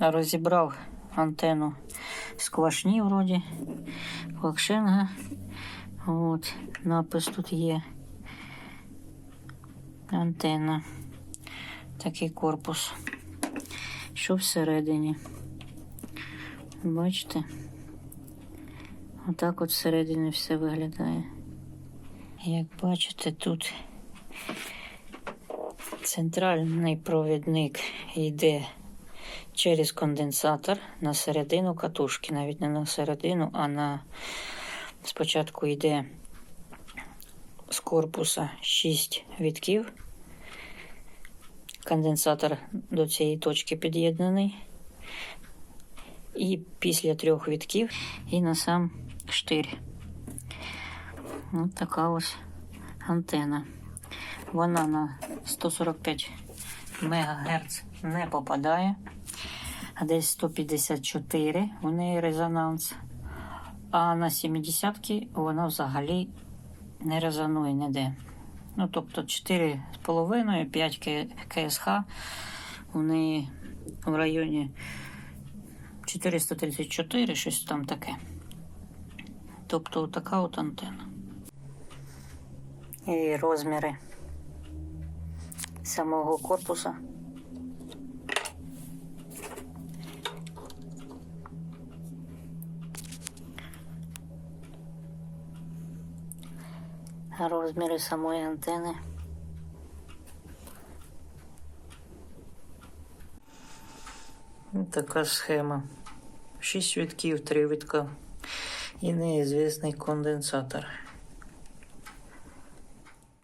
розібрав антенну з квашні вроді, квакшинга. От, напис тут є. Антенна. Такий корпус. Що всередині? Бачите? Отак от всередині все виглядає. Як бачите, тут центральний провідник йде через конденсатор на середину катушки, навіть не на середину, а на спочатку йде з корпуса 6 вітків. Конденсатор до цієї точки під'єднаний. І після трьох вітків і на сам штир. Ось така ось антена. Вона на 145 МГц не попадає, а десь 154 у неї резонанс. А на 70-ки вона взагалі не резонує ніде. Ну, тобто 4,5-5 КСХ у неї в районі 434, щось там таке. Тобто така от антенна. І розміри самого корпуса. Розміри самої антени. Така схема. Шість вітків, три вітка і неізвісний конденсатор.